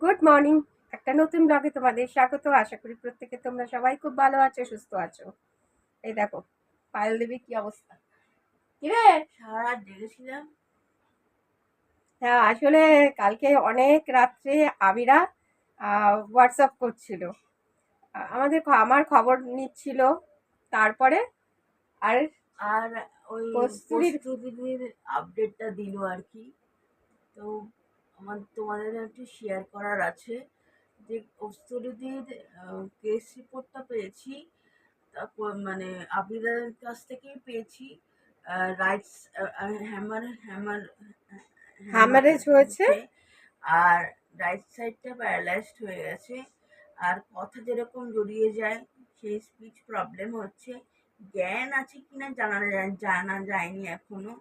Good morning একটা নতুন ব্লগে তোমাদের স্বাগত। আশা করি প্রত্যেকে তোমরা সবাই খুব ভালো আছো সুস্থ আছো। এই দেখো পায়েল দেবী কি অবস্থা? কিরে সারা রাত জেগেছিলাম। হ্যাঁ আসলে কালকে অনেক রাত্রে আবিরা হোয়াটসঅ্যাপ করছিল। আমাদের আমার খবর নিচ্ছিল তারপরে আর আর ওই কস্তুরীর- আপডেটটা দিল আর কি। তো আমার তোমাদের একটু শেয়ার করার আছে। যে কস্তুরীদের কেস রিপোর্টটা পেয়েছি তারপর মানে আবিদার কাছ থেকেই পেয়েছি রাইটস হ্যামার হ্যামার হ্যামারেজ হয়েছে? আর রাইট সাইডটা প্যারালাইজড হয়ে গেছে। আর কথা যেরকম জড়িয়ে যায় সেই স্পিচ প্রবলেম হচ্ছে। জ্ঞান আছে কিনা জানা যায়- জানা যায়নি এখনও।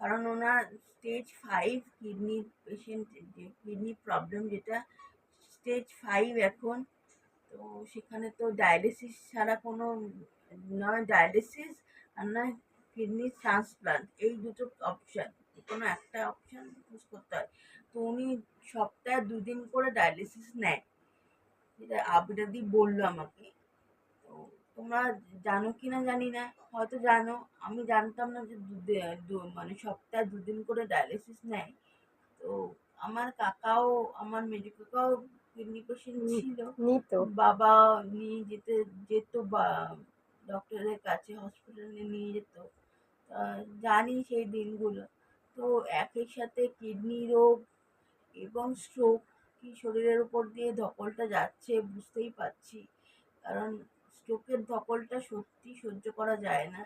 কারণ ওনার স্টেজ ফাইভ কিডনি পেশেন্ট যে কিডনি প্রবলেম যেটা স্টেজ ফাইভ এখন। তো সেখানে তো ডায়ালিসিস ছাড়া কোনো নয় ডায়ালিসিস আর নয় কিডনি ট্রান্সপ্লান্ট এই দুটো অপশান কোনো একটা অপশান চুজ করতে হয়। তো উনি সপ্তাহে দুদিন করে ডায়ালিসিস নেয়। যেটা আবিরাদি বলল আমাকে। তোমরা জানো কি না জানি না। হয়তো জানো আমি জানতাম না যে দু- মানে সপ্তাহে দুদিন করে ডায়ালিসিস নেয়। তো আমার কাকাও আমার মেজো কাকাও কিডনি পেশেন্ট ছিল। বাবা নিয়ে যেতে যেত বা ডক্টরের কাছে হসপিটালে নিয়ে যেত। তা জানি সেই দিনগুলো। তো একই সাথে কিডনি রোগ এবং স্ট্রোক কি শরীরের উপর দিয়ে ধকলটা যাচ্ছে বুঝতেই পারছি। কারণ স্ট্রোকের ধকলটা সত্যি সহ্য করা যায় না।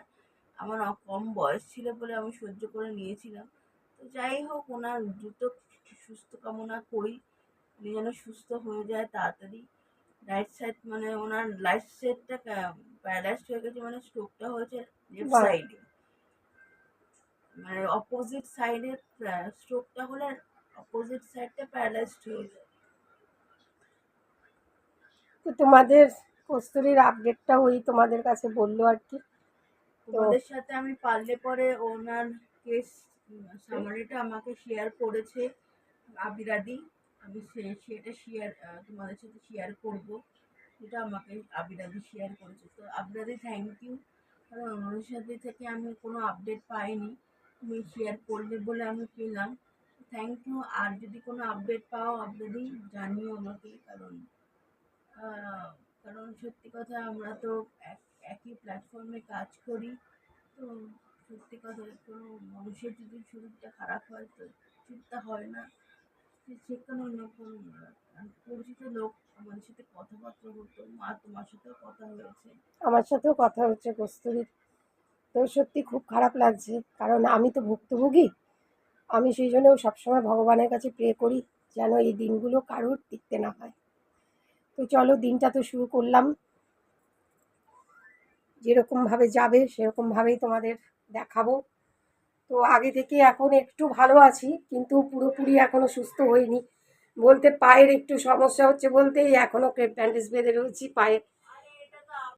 আমার কম বয়স ছিল বলে আমি সহ্য করে নিয়েছিলাম। তো যাই হোক ওনার দ্রুত সুস্থ কামনা করি। উনি যেন সুস্থ হয়ে যায় তাড়াতাড়ি। রাইট সাইড মানে ওনার রাইট সাইডটা প্যারালাইজড হয়ে গেছে মানে স্ট্রোকটা হয়েছে লেফট সাইডে মানে অপোজিট সাইডে স্ট্রোকটা হলে অপোজিট সাইডটা প্যারালাইজড হয়ে যায়। তো তোমাদের কস্তুরীর আপডেটটা ওই তোমাদের কাছে বলল আর কি। তোমাদের সাথে আমি পারলে পরে ওনার কেস সামারিটা আমাকে শেয়ার করেছে আবিরাদি। আমি সেটা শেয়ার তোমাদের সাথে শেয়ার করব। যেটা আমাকে আবিরাদি শেয়ার করেছে। তো আবিরাদি থ্যাংক ইউ কারণ ওনার সাথে থেকে আমি কোনো আপডেট পাইনি। তুমি শেয়ার করলে বলে আমি পেলাম। থ্যাংক ইউ আর যদি কোনো আপডেট পাও আবিরাদি, জানিও আমাকে। কারণ কারণ সত্যি কথা আমরা তো এক- একই প্ল্যাটফর্মে কাজ করি। তো সত্যি কথা কোনো মানুষের যদি শরীরটা খারাপ হয় তো চিন্তা হয় না। যে যে কোনো পরিচিত লোক আমাদের সাথে কথাবার্তা হতো মা তোমার সাথেও কথা হয়েছে। আমার সাথেও কথা হচ্ছে কস্তুরীর। তো সত্যি খুব খারাপ লাগছে, কারণ আমি তো ভুক্তভোগী। আমি সেই জন্য সবসময় ভগবানের কাছে প্রে করি, যেন এই দিনগুলো কারোর টিকতে না হয় তো চলো দিনটা তো শুরু করলাম। যেরকমভাবে যাবে, সেরকমভাবেই তোমাদের দেখাবো। তো আগে থেকে এখন একটু ভালো আছি, কিন্তু পুরোপুরি এখনও সুস্থ হইনি। বলতে পায়ের একটু সমস্যা হচ্ছে বলতেই এখনও ব্যান্ডেজ বেঁধে রয়েছি পায়ে।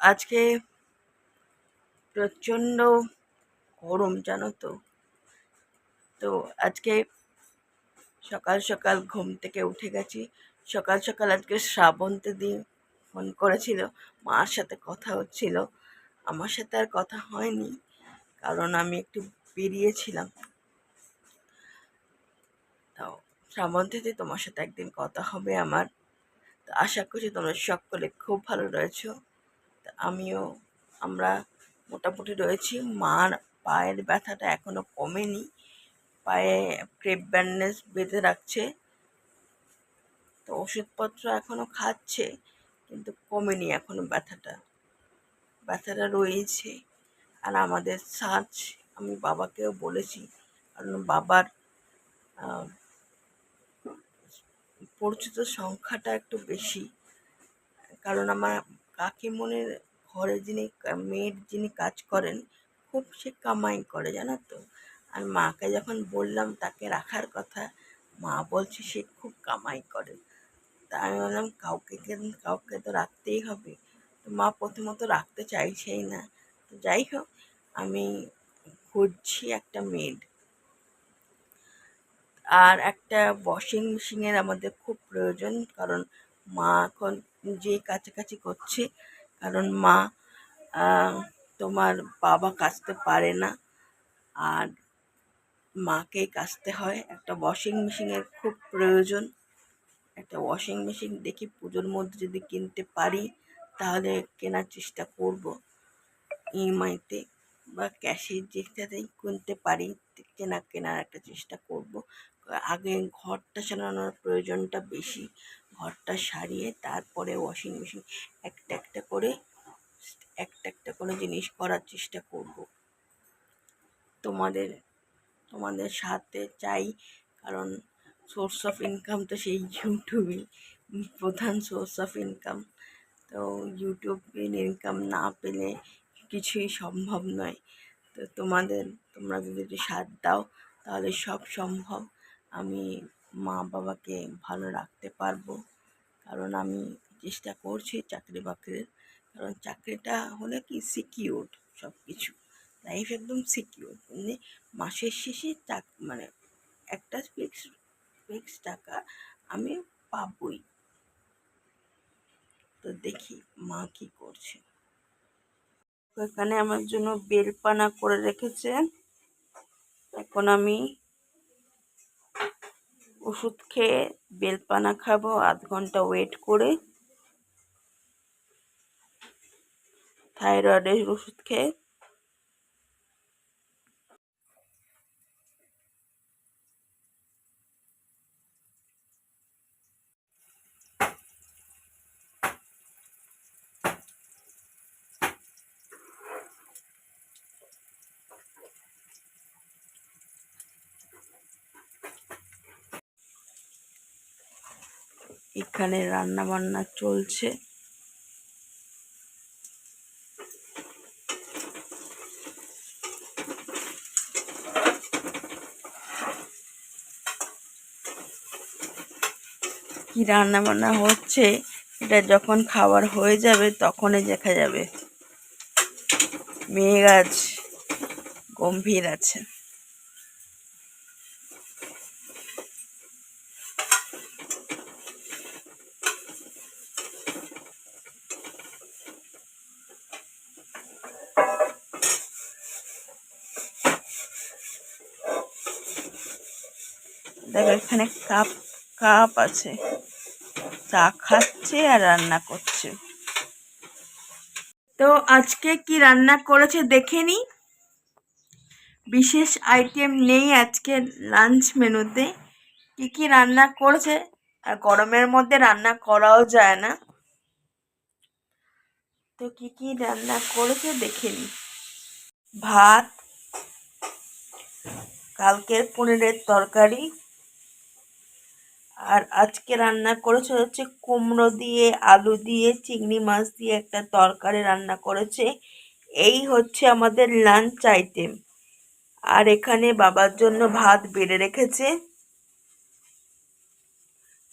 আজকে প্রচণ্ড গরম, জানো তো। তো আজকে সকাল সকাল ঘুম থেকে উঠে গেছি। সকাল সকাল আজকে শ্রাবন্তী দি ফোন করেছিল। মার সাথে কথা হচ্ছিল। আমার সাথে আর কথা হয়নি, কারণ আমি একটু বেরিয়েছিলাম। তো শ্রাবন্তীতে তোমার সাথে একদিন কথা হবে আমার। তো আশা করছি তোমরা সকলে খুব ভালো রয়েছো। তা আমিও, আমরা মোটামুটি রয়েছি। মার পায়ের ব্যথাটা এখনও কমেনি। পায়ে ক্রেপ ব্যান্ডেজ বেঁধে রাখছে। তো ওষুধপত্র এখনও খাচ্ছে, কিন্তু কমেনি এখনও ব্যথাটা। ব্যথাটা রয়েছে। আর আমাদের সার্চ আমি বাবাকেও বলেছি, কারণ বাবার পরিচিত সংখ্যাটা একটু বেশি। কারণ আমার কাকিমণির ঘরে যিনি, মেয়ের যিনি কাজ করেন, খুব সে কামাই করে, জানো তো? আর মাকে যখন বললাম তাকে রাখার কথা, মা বলছে সে খুব কামাই করে। তা আমি বললাম, কাউকে কাউকে তো রাখতেই হবে। তো মা প্রথমত রাখতে চাইছেই না। তো যাই হোক, আমি খুঁজছি একটা মেড আর একটা ওয়াশিং মেশিনের আমাদের খুব প্রয়োজন, কারণ মা এখন যে কাছাকাছি করছে, কারণ মা তোমার বাবা কাচতে পারে না। আর মাকে কাচতে হয়। একটা ওয়াশিং মেশিনের খুব প্রয়োজন। একটা ওয়াশিং মেশিন দেখি, পুজোর মধ্যে যদি কিনতে পারি, তাহলে কেনার চেষ্টা করব। ইএমআইতে বা ক্যাশে যেটাতেই কিনতে পারি, কেনা, কেনার একটা চেষ্টা করব। আগে ঘরটা সারানোর প্রয়োজনটা বেশি। ঘরটা সারিয়ে তারপরে ওয়াশিং মেশিন একটা একটা করে, একটা একটা করে জিনিস করার চেষ্টা করব। তোমাদের তোমাদের সাথে চাই, কারণ সোর্স অফ ইনকাম তো সেই ইউটিউবই প্রধান সোর্স অফ ইনকাম তো ইউটিউব ইনকাম না পেলে কিছুই সম্ভব নয়। তো তোমাদের, তোমরা যদি একটু সাথ দাও, তাহলে সব সম্ভব। আমি মা বাবাকে ভালো রাখতে পারব। কারণ আমি চেষ্টা করছি চাকরি বাকরির কারণ চাকরিটা হলে কি? সিকিউর সব কিছু লাইফ একদম সিকিউর মানে মাসের শেষে চাক মানে একটা ফিক্স ফিক্স টাকা আমি পাবই। তো দেখি মা কি করছে। এখানে আমার জন্য বেলপানা করে রেখেছে এখন আমি ওষুধ খেয়ে বেলপানা খাব, আধ ঘণ্টা ওয়েট করে। থাইরয়েডের ওষুধ খেয়ে এখানে রান্না বান্না চলছে। কি রান্না বান্না হচ্ছে, এটা যখন খাবার হয়ে যাবে তখনই দেখা যাবে। মেঘ আজ গম্ভীর আছে। দেখো, এখানে কাপ কাপ আছে। চা খাচ্ছে আর রান্না করছে। তো আজকে কি রান্না করেছে দেখে নি। বিশেষ আইটেম নেই আজকে লাঞ্চ মেনুতে। কি কি রান্না করেছে আর গরমের মধ্যে রান্না করাও যায় না। তো কি কি রান্না করেছে দেখে নি। ভাত, কালকের পনিরের তরকারি আর আজকে রান্না করেছে হচ্ছে কুমড়ো দিয়ে, আলু দিয়ে, চিংড়ি মাছ দিয়ে একটা তরকারি রান্না করেছে। এই হচ্ছে আমাদের লাঞ্চ আইটেম আর এখানে বাবার জন্য ভাত বেড়ে রেখেছে।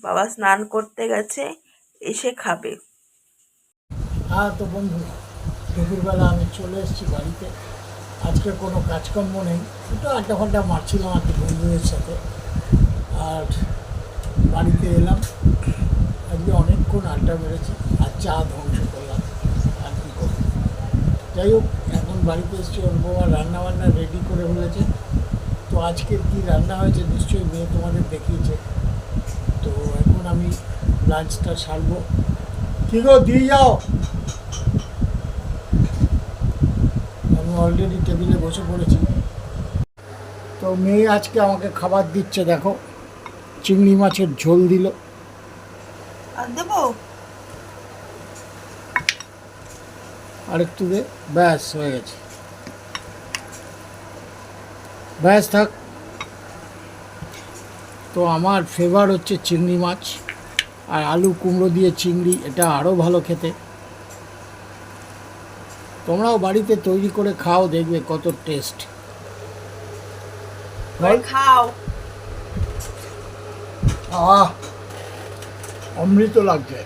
বাবা স্নান করতে গেছে, এসে খাবে। হ্যাঁ তো বন্ধু, দুপুরবেলা আমি চলে এসেছি বাড়িতে। আজকে কোনো কাজকর্ম নেই। একটু আড্ডা ফাড্ডা মারছিলাম আর কি বন্ধুদের সাথে। আর বাড়িতে এলাম। আজকে অনেকক্ষণ আড্ডা মেরেছি, আর চা ধ্বংস করলাম। আর কি করব? যাই হোক, এখন বাড়িতে এসেছি, ওর বৌমা রান্না বান্না রেডি করে ফেলেছে। তো আজকে কি রান্না হয়েছে নিশ্চয়ই মেয়ে তোমাদের দেখিয়েছে। তো এখন আমি লাঞ্চটা সারবো। কি গো, দিয়ে যাও। আমি অলরেডি টেবিলে বসে পড়েছি। তো মেয়ে আজকে আমাকে খাবার দিচ্ছে, দেখো। চিংড়ি মাছের ঝোল দিল। আর দেবো? আর একটু দে। ব্যাস হয়ে গেছে। ব্যাস থাক। তো আমার ফেভার হচ্ছে চিংড়ি মাছ। আর আলু কুমড়ো দিয়ে চিংড়ি এটা আরও ভালো খেতে। তোমরাও বাড়িতে তৈরি করে খাও দেখবে কত টেস্ট খাও। খাওয়া অমৃত লাগছে।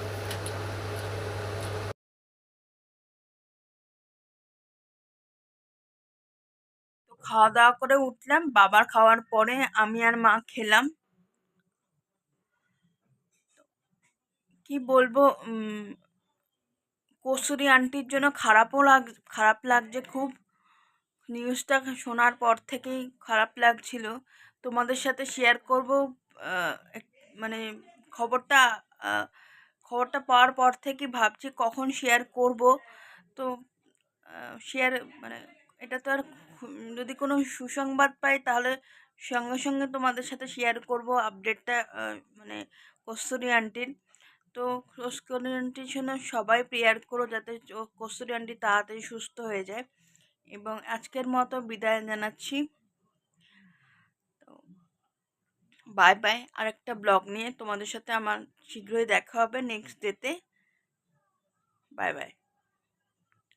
খাওয়া দাওয়া করে উঠলাম, বাবার খাওয়ার পরে আমি আর মা খেলাম। কি বলব কসুরি আন্টির জন্য খারাপও লাগ, খারাপ লাগছে খুব। নিউজটা শোনার পর থেকেই খারাপ লাগছিল। তোমাদের সাথে শেয়ার করব মানে খবরটা খবরটা পাওয়ার পর থেকে ভাবছি কখন শেয়ার করব। তো শেয়ার মানে এটা তো আর যদি কোনো সুসংবাদ পাই তাহলে সঙ্গে সঙ্গে তোমাদের সাথে শেয়ার করব আপডেটটা মানে কস্তুরি আন্টির তো কস্তুরি আন্টির জন্য সবাই প্রেয়ার করো যাতে কস্তুরি আন্টি তাড়াতাড়ি সুস্থ হয়ে যায়। এবং আজকের মতো বিদায় জানাচ্ছি তো বাই বাই। আর একটা ব্লগ নিয়ে তোমাদের সাথে আমার শীঘ্রই দেখা হবে নেক্সট ডেতে বাই বাই।